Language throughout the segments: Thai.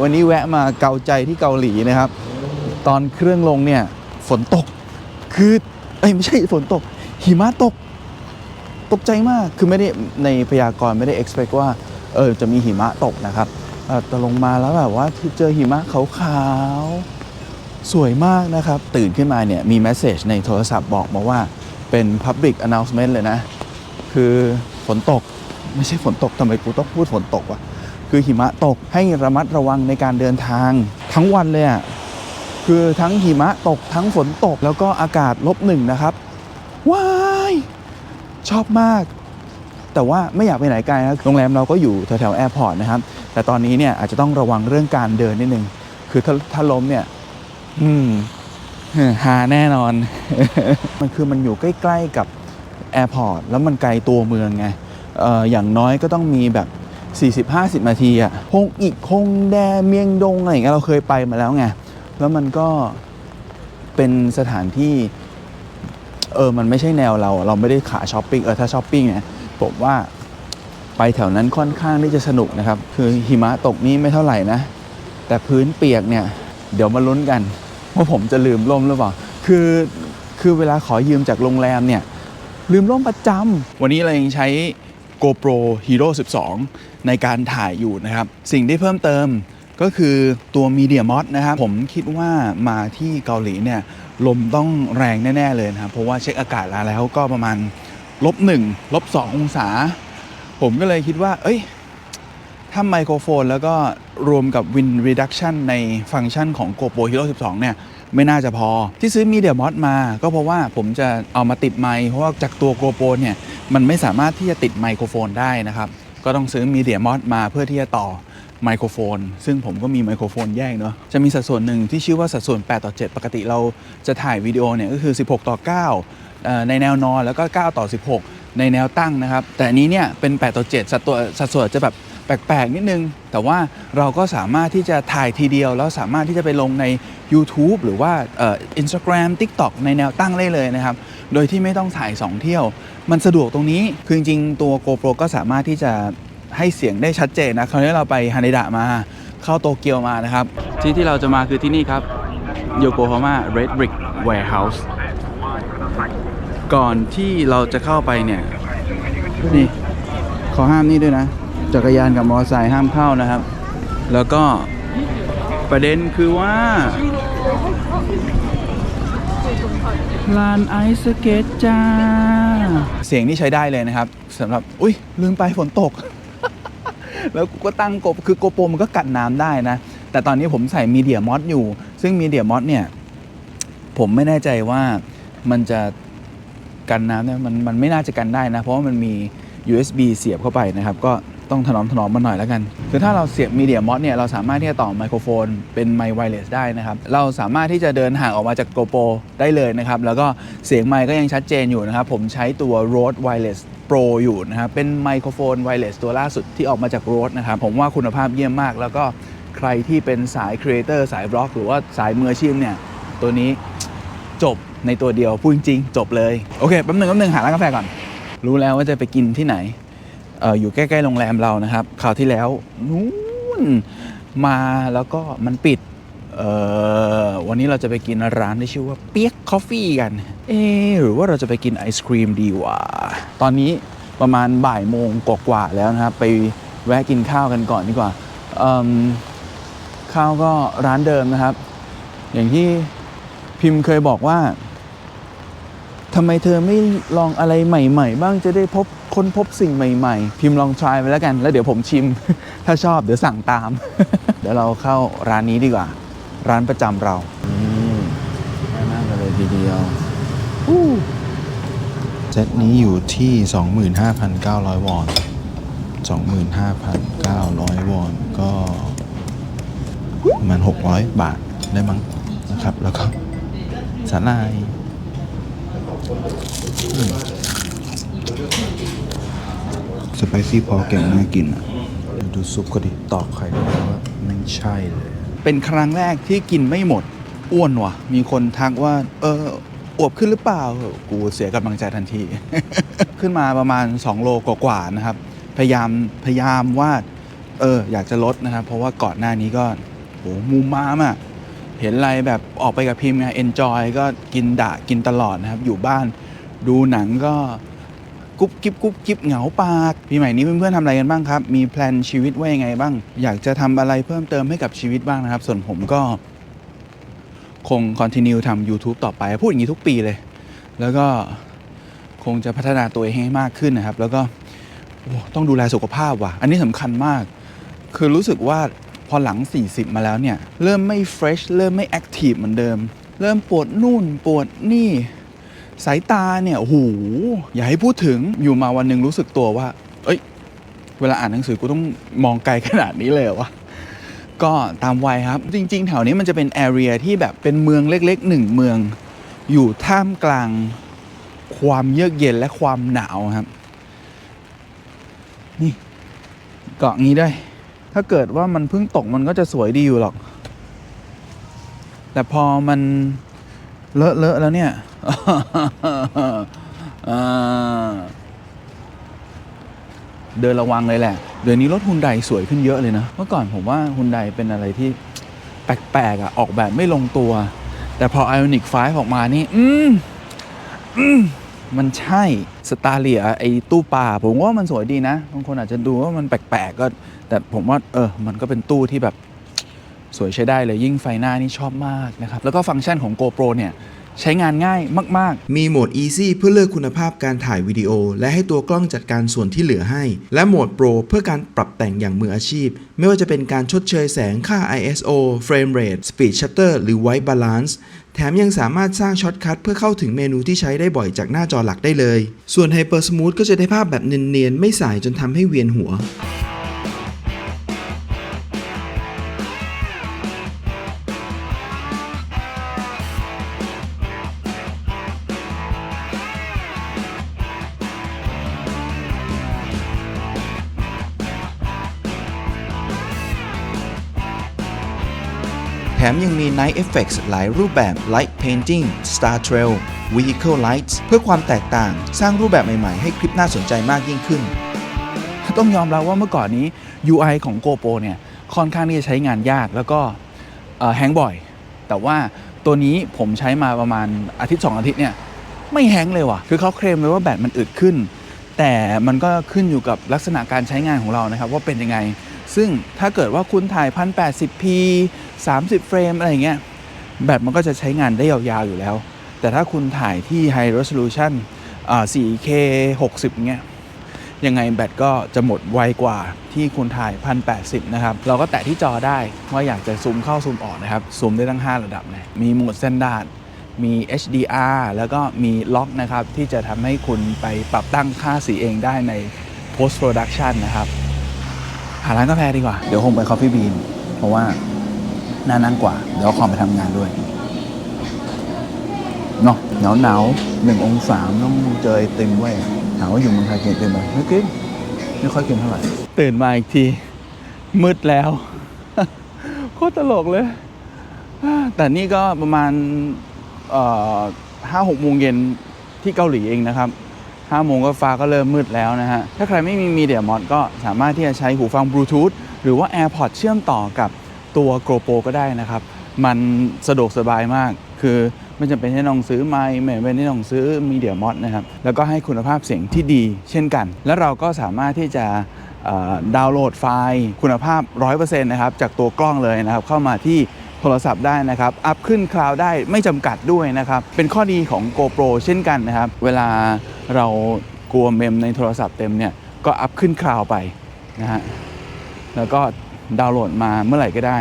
วันนี้แวะมาเกาใจที่เกาหลีนะครับ ตอนเครื่องลงเนี่ยฝนตก คือเอ้ยไม่ใช่ฝนตก หิมะตก ตกใจมากคือไม่ได้ในพยากรณ์ไม่ได้ expect ว่าเออจะมีหิมะตกนะครับแต่ลงมาแล้วแบบว่าเจอหิมะขาวๆสวยมากนะครับ ตื่นขึ้นมาเนี่ยมี message ในโทรศัพท์บอกมาว่าเป็น public announcement เลยนะ คือฝนตกไม่ใช่ฝนตกทำไมกูต้องพูดฝนตกวะ คือหิมะตกให้ระมัดระวังในการเดินทาง ทั้งวันเลยอะคือทั้งหิมะตกทั้งฝนตกแล้วก็อากาศลบหนึ่งนะครับว้ายชอบมาก แต่ว่าไม่อยากไปไหนไกลนะโรงแรมเราก็อยู่แถวๆแอร์พอร์ตนะครับ แต่ตอนนี้เนี่ยอาจจะต้องระวังเรื่องการเดินนิดนึง คือถ้าถ้าล้มเนี่ย อืมหาแน่นอน มันคือมันอยู่ใกล้ ๆกับแอร์พอร์ตแล้วมันไกลตัวเมืองไงเอออย่างน้อยก็ต้องมีแบบ 40-50 นาทีอะฮงอีกฮงแดเมียงดงอะไรอย่างเงี้ยเราเคยไปมาแล้วไง แล้วมันก็เป็นสถานที่ เออ มันไม่ใช่แนวเรา เราไม่ได้ขาช้อปปิ้ง เออ ถ้าช้อปปิ้งเนี่ย ผมว่าไปแถวนั้นค่อนข้างที่จะสนุกนะครับ คือหิมะตกนี่ไม่เท่าไหร่นะ แต่พื้นเปียกเนี่ย เดี๋ยวมาลุ้นกันว่าผมจะลืมร่มหรือเปล่า คือ คือเวลาขอยืมจากโรงแรมเนี่ย ลืมร่มประจำ วันนี้เรายังใช้ GoPro Hero 12 ในการถ่ายอยู่นะครับ สิ่งที่เพิ่มเติมก็คือตัว Media Mod นะครับ ผมคิดว่ามาที่เกาหลีเนี่ยลมต้องแรงแน่ ๆ เลยนะครับ เพราะว่าเช็คอากาศแล้วก็ประมาณลบหนึ่งลบสององศา ผมก็เลยคิดว่า เอ้ยถ้าไมโครโฟนแล้วก็รวมกับ Wind Reduction ในฟังก์ชันของ GoPro Hero 12 เนี่ย ไม่น่าจะพอ ที่ซื้อ Media Mod มา ก็เพราะว่าผมจะเอามาติดไมค์เพราะว่าจากตัว GoPro เนี่ยมันไม่สามารถที่จะติดไมโครโฟนได้นะครับ ก็ต้องซื้อ Media Mod มาเพื่อที่จะต่อไมโครโฟน ซึ่งผมก็มีไมโครโฟนแยกเนาะจะมีสัดส่วนหนึ่งที่ชื่อว่าสัดส่วน 8 ต่อ 7 ปกติเราจะถ่ายวิดีโอเนี่ยก็คือ 16 ต่อ9เอ่อในแนวนอนแล้วก็ 9 ต่อ 16 ในแนวตั้งนะครับ แต่อันนี้เนี่ยเป็น 8 ต่อ 7 สัดตัวสัดส่วนจะแบบ แปลกๆ นิดนึง แต่ว่าเราก็สามารถที่จะถ่ายทีเดียว แล้วสามารถที่จะไปลงใน YouTube หรือว่าอ่อ Instagram TikTok ในแนวตั้งได้เลยนะครับ โดยที่ไม่ต้องถ่าย 2 เที่ยว มันสะดวกตรงนี้ คือจริงๆตัว GoPro ก็สามารถที่จะให้เสียงได้ชัดเจนนะ คราวนี้เราไปฮานิดะมาเข้าโตเกียวมานะครับ ที่ที่เราจะมาคือที่นี่ครับโยโกฮาม่า Red Brick Warehouse ก่อนที่เราจะเข้าไปเนี่ยนี่ขอห้ามนี่ด้วยนะ จักรยานกับมอเตอร์ไซค์ห้ามเข้านะครับ แล้วก็ประเด็นคือว่าลานไอซ์สเกตจ้า เสียงนี่ใช้ได้เลยนะครับสำหรับ อุ้ยลืมไปฝนตก แล้วกูก็ตั้งกบคือโกโปรมันก็กัดน้ำได้นะ แต่ตอนนี้ผมใส่มีเดียมอสอยู่ ซึ่งมีเดียมอสเนี่ย ผมไม่แน่ใจว่ามันจะกันน้ำเนี่ยมันมันไม่น่าจะกันได้นะ เพราะว่ามันมี USB เสียบเข้าไปนะครับ ก็ ต้องถนอมถนอมมันหน่อยแล้วกัน คือถ้าเราเสียบมีเดียมอสเนี่ยเราสามารถที่จะต่อไมโครโฟนเป็นไมค์ไวเลสได้นะครับ เราสามารถที่จะเดินห่างออกมาจากโกโปรได้เลยนะครับ แล้วก็เสียงไมค์ก็ยังชัดเจนอยู่นะครับ ผมใช้ตัว Rode Wireless Pro อยู่นะครับ เป็นไมโครโฟนไวเลสตัวล่าสุดที่ออกมาจาก Rode นะครับ ผมว่าคุณภาพเยี่ยมมาก แล้วก็ใครที่เป็นสายครีเอเตอร์สายบล็อก หรือว่าสายมืออาชีพเนี่ยตัวนี้จบในตัวเดียวพูดจริงจบเลยโอเคแป๊บหนึงแป๊บหนึงหาร้านกาแฟก่อน รู้แล้วว่าจะไปกินที่ไหน อยู่ใกล้ๆโรงแรมเรานะครับคราวที่แล้วนู้นมาแล้วก็มันปิดวันนี้เราจะไปกินร้านที่ชื่อว่าเปียกคอฟฟี่กัน เอหรือว่าเราจะไปกินไอศครีมดีวะตอนนี้ประมาณบ่ายโมงกว่าๆแล้วนะครับ ไปแวะกินข้าวกันก่อนดีกว่าข้าวก็ร้านเดิมนะครับ อย่างที่พิมพ์เคยบอกว่า ทำไมเธอไม่ลองอะไรใหม่ ๆ บ้างจะได้พบค้นพบสิ่งใหม่ๆ พิมพ์ลองทรายไปแล้วกัน แล้วเดี๋ยวผมชิม ถ้าชอบเดี๋ยวสั่งตาม เดี๋ยวเราเข้าร้านนี้ดีกว่า ร้านประจำเราอืมง่ายมากเลยทีเดียวอู้เซตนี้อยู่ที่ 25,900 วอน 25,900 วอนก็ประมาณ600 บาทได้มั้งนะครับ แล้วก็สาลาย สไปซี่พอแกงน่ากินอะ ดูซุปก็ดิตอกไข่ได้เลยว่าไม่ใช่เลย เป็นครั้งแรกที่กินไม่หมด อ้วนว่ะ มีคนทักว่า เอออวบขึ้นหรือเปล่า กูเสียกำลังใจทันที ขึ้นมาประมาณ 2 โลกว่าๆนะครับ พยายามพยายามว่า เออ อยากจะลดนะครับ เพราะว่าก่อนหน้านี้ก็โหมูมามอะ เห็นอะไรแบบออกไปกับพิมพ์ไงเอนจอยก็กินด่ากินตลอดนะครับ อยู่บ้านดูหนังก็กุ๊บกิ๊บกุ๊บกิ๊บเหงาปากปีใหม่นี้เพื่อนๆทำอะไรกันบ้างครับ มีแพลนชีวิตว่ายังไงบ้าง อยากจะทำอะไรเพิ่มเติมให้กับชีวิตบ้างนะครับ ส่วนผมก็ คงคอนติเนียทำ YouTube ต่อไป พูดอย่างนี้ทุกปีเลย แล้วก็คงจะพัฒนาตัวเองให้มากขึ้นนะครับ แล้วก็ต้องดูแลสุขภาพว่ะ อันนี้สำคัญมาก คือรู้สึกว่า พอหลัง 40 มาแล้วเนี่ย เริ่มไม่เฟรชเริ่มไม่แอคทีฟเหมือนเดิม เริ่มปวดนู่นปวดนี่ สายตาเนี่ยโอ้โหอย่าให้พูดถึงอยู่มาวันหนึ่งรู้สึกตัวว่า เอ้ย เวลาอ่านหนังสือกูต้องมองไกลขนาดนี้เลยเหรอวะก็ตามวัยครับ จริง ๆ แถวนี้มันจะเป็นแอเรียที่แบบเป็นเมืองเล็กๆหนึ่งเมือง อยู่ท่ามกลางความเยือกเย็นและความหนาวครับ นี่เกาะงี้ด้วย ถ้าเกิดว่ามันเพิ่งตกมันก็จะสวยดีอยู่หรอก แต่พอมันเลอะเลอะๆแล้วเนี่ยเดินระวังเลยแหละ เดี๋ยวนี้รถฮุนไดสวยขึ้นเยอะเลยนะ เมื่อก่อนผมว่าฮุนไดเป็นอะไรที่แปลกๆอะ ออกแบบไม่ลงตัว แต่พอ Ioniq 5ออกมานี่ อืมอืม มันใช่สตาร์เลียไอ้ตู้ปลาผมว่ามันสวยดีนะบางคนอาจจะดูว่ามันแปลกๆก็ แต่ผมว่าเออมันก็เป็นตู้ที่แบบสวยใช้ได้เลยยิ่งไฟหน้านี่ชอบมากนะครับ แล้วก็ฟังก์ชันของ GoPro เนี่ย ใช้งานง่ายมากๆ มีโหมด Easy เพื่อเลือกคุณภาพการถ่ายวิดีโอ และให้ตัวกล้องจัดการส่วนที่เหลือให้ และโหมด Pro เพื่อการปรับแต่งอย่างมืออาชีพ ไม่ว่าจะเป็นการชดเชยแสงค่า ISO Frame Rate Speed Shutter หรือ White Balance แถมยังสามารถสร้างช็อตคัทเพื่อเข้าถึงเมนูที่ใช้ได้บ่อยจากหน้าจอหลักได้เลย ส่วน Hyper Smooth ก็จะได้ภาพแบบเนียนๆไม่สายจนทำให้เวียนหัว มยังมี Night Effects หลายรูปแบบ Light Painting Star Trail Vehicle Lights เพื่อความแตกต่าง สร้างรูปแบบใหม่ๆ ให้คลิปน่าสนใจมากยิ่งขึ้น ต้องยอมรับว่าเมื่อก่อนนี้ UI ของ GoPro เนี่ย ค่อนข้างที่จะใช้งานยากแล้วก็แฮงบ่อย แต่ว่าตัวนี้ผมใช้มาประมาณอาทิตย์ 2 อาทิตย์เนี่ย ไม่แฮงเลยว่ะ คือเขาเคลมไว้ว่าแบตมันอึดขึ้น แต่มันก็ขึ้นอยู่กับลักษณะการใช้งานของเรานะครับว่าเป็นยังไง ซึ่งถ้าเกิดว่าคุณถ่าย 1080p 30 เฟรม อะไรเงี้ย แบตมันก็จะใช้งานได้ยาวๆอยู่แล้ว แต่ถ้าคุณถ่ายที่ High Resolution อ่า 4K 60 เงี้ย ยังไงแบตก็จะหมดไวกว่าที่คุณถ่าย 1080 นะครับ เราก็แตะที่จอได้ว่าอยากจะซูมเข้าซูมออกนะครับ ซูมได้ทั้ง 5 ระดับเลยมีโหมด Standard มี HDR แล้วก็มีล็อกนะครับ ที่จะทำให้คุณไปปรับตั้งค่าสีเองได้ใน Post Production นะครับ หาร้านกาแฟดีกว่า เดี๋ยวคงไป Coffee Bean เพราะว่าน่านั่งกว่า เดี๋ยวเอไปทำงานด้วยเนาะหนาวหนาวหนึ่งองศาต้องเจอไอติมเว้ยถามว่าอยู่เมืองไทยกินไอติมไหมไม่กินไม่ค่อยกินเท่าไหร่ตื่นมาอีกที มืดแล้ว โคตรตลกเลย แต่นี่ก็ประมาณห้าหกโมงเย็นที่เกาหลีเองนะครับ ห้าโมงก็ฟ้าก็เริ่มมืดแล้วนะฮะ ถ้าใครไม่มีมีเดียมอดก็สามารถที่จะใช้หูฟังบลูทูธหรือว่า AirPods เชื่อมต่อกับตัว GoPro ก็ได้นะครับ มันสะดวกสบายมาก คือไม่จำเป็นที่ต้องซื้อไมค์ไม่จำเป็นที่ต้องซื้อมีเดียมอดนะครับ แล้วก็ให้คุณภาพเสียงที่ดีเช่นกัน แล้วเราก็สามารถที่จะดาวน์โหลดไฟล์คุณภาพ 100%นะครับจากตัวกล้องเลยนะครับ เข้ามาที่โทรศัพท์ได้นะครับ อัพขึ้นคลาวด์ได้ไม่จำกัดด้วยนะครับ เป็นข้อดีของ GoPro เช่นกันนะครับ เวลา เรากลัวเมมในโทรศัพท์เต็มเนี่ยก็อัพขึ้นคลาวไปนะฮะแล้วก็ดาวน์โหลดมาเมื่อไหร่ก็ได้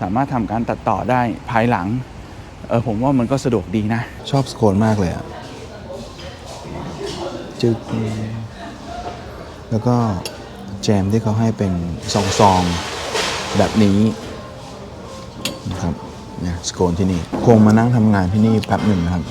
สามารถทำการตัดต่อได้ภายหลังเออผมว่ามันก็สะดวกดีนะ ชอบสโคนมากเลยอะจึกแล้วก็แจมที่เขาให้เป็นซองๆแบบนี้นะครับเนี่ยสโคนที่นี่คงมานั่งทำงานที่นี่แป๊บหนึ่งนะครับ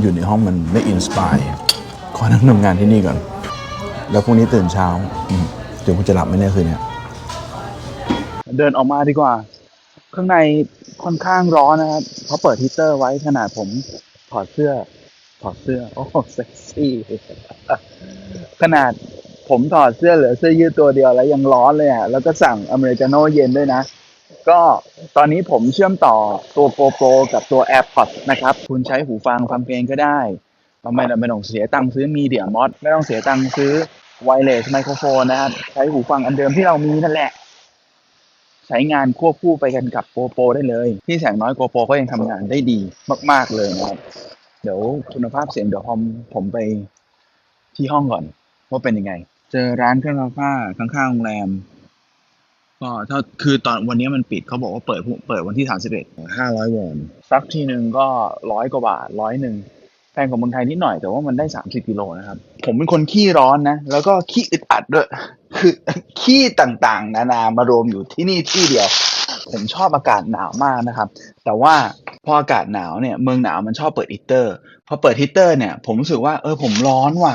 อยู่ในห้องมันไม่อินสปายขอนั่งทำงานที่นี่ก่อน แล้วพรุ่งนี้ตื่นเช้าเดี๋ยวผมจะหลับไม่แน่คืนเนี้ยเดินออกมาดีกว่า ข้างในค่อนข้างร้อนนะครับเพราะเปิดฮีเตอร์ไว้ขนาดผมถอดเสื้อ ถอดเสื้อ โอ้เซ็กซี่ ขนาดผมถอดเสื้อเหลือเสื้อยืดตัวเดียวแล้วยังร้อนเลยอะ แล้วก็สั่งอเมริกาโน่เย็นด้วยนะ ก็ตอนนี้ผมเชื่อมต่อตัว GoPro กับตัว AirPods นะครับ คุณใช้หูฟังฟังเพลงก็ได้ไมเราไม่ต้องเสียตังค์ซื้อมีเดียมอดไม่ต้องเสียตังค์ซื้อไวเลสไมโครโฟนนะครับ ใช้หูฟังอันเดิมที่เรามีนั่นแหละ ใช้งานควบคู่ไปกันกับ GoPro ได้เลย ที่แสงน้อย GoPro ก็ยังทำงานได้ดีมาก ๆเลยนะครับ เดี๋ยวคุณภาพเสียงเดี๋ยวผมผมไปที่ห้องก่อนว่าเป็นยังไง เจอร้านเครื่องซักผ้าข้างๆโรงแรม ก็ถ้าคือตอนวันนี้มันปิดเขาบอกว่าเปิดพรุ่งเปิดวันที่สามสิบเอ็ดห้าร้อยวอนซักทีหนึ่งก็ร้อยกว่าบาทร้อยหนึ่งแพงกว่าเมืองไทยนิดหน่อยแต่ว่ามันได้สามสิบกิโลนะครับ ผมเป็นคนขี้ร้อนนะ แล้วก็ขี้อึดอัดด้วย คือขี้ต่างๆ นานามารวมอยู่ที่นี่ที่เดียว ผมชอบอากาศหนาวมากนะครับ แต่ว่าพออากาศหนาวเนี่ยเมืองหนาวมันชอบเปิดฮีตเตอร์พอเปิดฮีตเตอร์เนี่ย ผมรู้สึกว่าเออผมร้อนว่ะ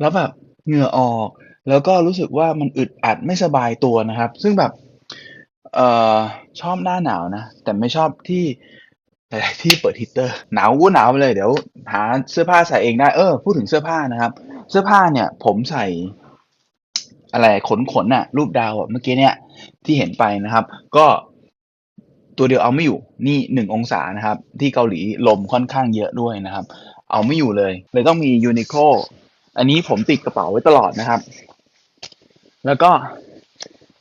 แล้วแบบเหงื่อออก แล้วก็รู้สึกว่ามันอึดอัดไม่สบายตัวนะครับ ซึ่งแบบ เอ่อ ชอบหน้าหนาวนะ แต่ไม่ชอบที่หลายๆที่เปิดฮีตเตอร์ หนาวก็หนาวไปเลยเดี๋ยว หาเสื้อผ้าใส่เองได้เออพูดถึงเสื้อผ้านะครับ เสื้อผ้าเนี่ย ผมใส่ อะไรขนขนน่ะ รูปดาวอะเมื่อกี้เนี่ย ที่เห็นไปนะครับ ก็ตัวเดียวเอาไม่อยู่นี่หนึ่งองศานะครับ ที่เกาหลีลมค่อนข้างเยอะด้วยนะครับ เอาไม่อยู่เลย เลยต้องมียูนิโคอันนี้ผมติดกระเป๋าไว้ตลอดนะครับ แล้วก็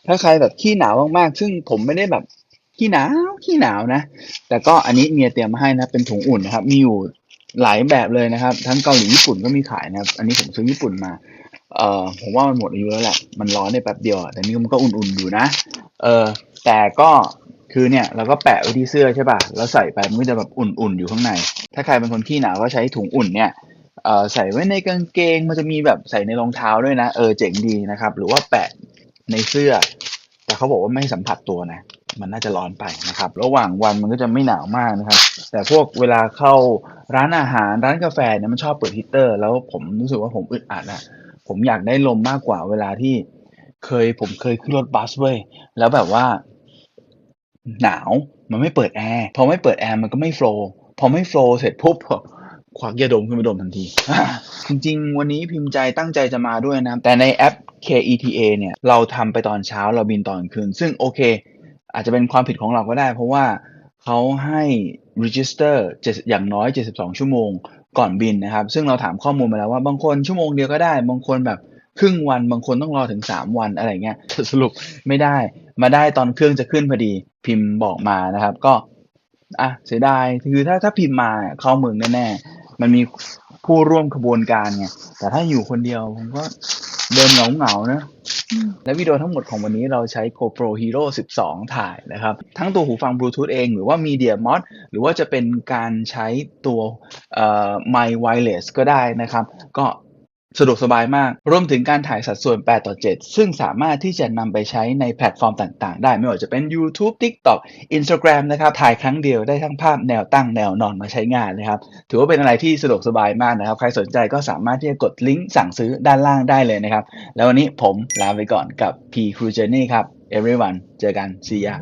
ถ้าใครแบบขี้หนาวมากๆ ซึ่งผมไม่ได้แบบขี้หนาวขี้หนาวนะ แต่ก็อันนี้เมียเตรียมมาให้นะเป็นถุงอุ่นนะครับ มีอยู่หลายแบบเลยนะครับ ทั้งเกาหลีญี่ปุ่นก็มีขายนะครับ อันนี้ผมซื้อญี่ปุ่นมา เอ่อผมว่ามันหมดอายุแล้วแหละ มันร้อนในแป๊บเดียวแต่นี่มันก็อุ่นๆอยู่นะ เออแต่ก็คือเนี่ยเราก็แปะไว้ที่เสื้อใช่ป่ะ แล้วใส่ไปมันก็จะแบบอุ่นๆอยู่ข้างใน ถ้าใครเป็นคนขี้หนาวก็ใช้ถุงอุ่นเนี่ยเอ่อใส่ไว้ในกางเกงมันจะมีแบบใส่ในรองเท้าด้วยนะ เออเจ๋งดีนะครับ หรือว่าแปะในเสื้อ แต่เขาบอกว่าไม่ให้สัมผัสตัวนะ มันน่าจะร้อนไปนะครับ ระหว่างวันมันก็จะไม่หนาวมากนะครับ แต่พวกเวลาเข้าร้านอาหารร้านกาแฟเนี่ยมันชอบเปิดฮีตเตอร์ แล้วผมรู้สึกว่าผมอึดอัดอะผมอยากได้ลมมากกว่าเวลาที่เคยผมเคยขึ้นรถบัสเว้ยแล้วแบบว่า หนาวมันไม่เปิดแอร์พอไม่เปิดแอร์มันก็ไม่โฟล์พอไม่โฟล์เสร็จปุ๊บควักยาดมขึ้นมาดมทันที จริง ๆ วันนี้พิมพ์ใจตั้งใจจะมาด้วยนะ แต่ในแอป KETA เนี่ยเราทำไปตอนเช้าเราบินตอนคืน ซึ่งโอเค อาจจะเป็นความผิดของเราก็ได้ เพราะว่าเขาให้ register อย่างน้อย 72 ชั่วโมงก่อนบินนะครับ ซึ่งเราถามข้อมูลมาแล้วว่าบางคนชั่วโมงเดียวก็ได้ บางคนแบบครึ่งวัน บางคนต้องรอถึง 3 วันอะไรเงี้ยสรุปไม่ได้ มาได้ตอนเครื่องจะขึ้นพอดีพิมพ์บอกมานะครับ ก็อะเสียดายคือถ้าถ้าพิมพ์มาเข้าเมืองแน่ๆมันมีผู้ร่วมขบวนการไงแต่ถ้าอยู่คนเดียวผมก็ เดินเหงาๆนะ และวิดีโอทั้งหมดของวันนี้เราใช้ GoPro Hero 12 ถ่ายนะครับ ทั้งตัวหูฟังบลูทูธเองหรือว่า Media Mod หรือว่าจะเป็นการใช้ตัวเอ่อ My Wireless ก็ได้นะครับ ก็ สะดวกสบายมาก รวมถึงการถ่ายสัดส่วน 8 ต่อ 7 ซึ่งสามารถที่จะนำไปใช้ในแพลตฟอร์มต่างๆ ได้ไม่ว่าจะเป็น YouTube TikTok Instagram นะครับ ถ่ายครั้งเดียวได้ทั้งภาพแนวตั้งแนวนอนมาใช้งานนะครับ ถือว่าเป็นอะไรที่สะดวกสบายมากนะครับ ใครสนใจก็สามารถที่จะกดลิงก์สั่งซื้อด้านล่างได้เลยนะครับ แล้ววันนี้ผมลาไปก่อนกับ P Crew Journey ครับ everyone เจอกัน see ya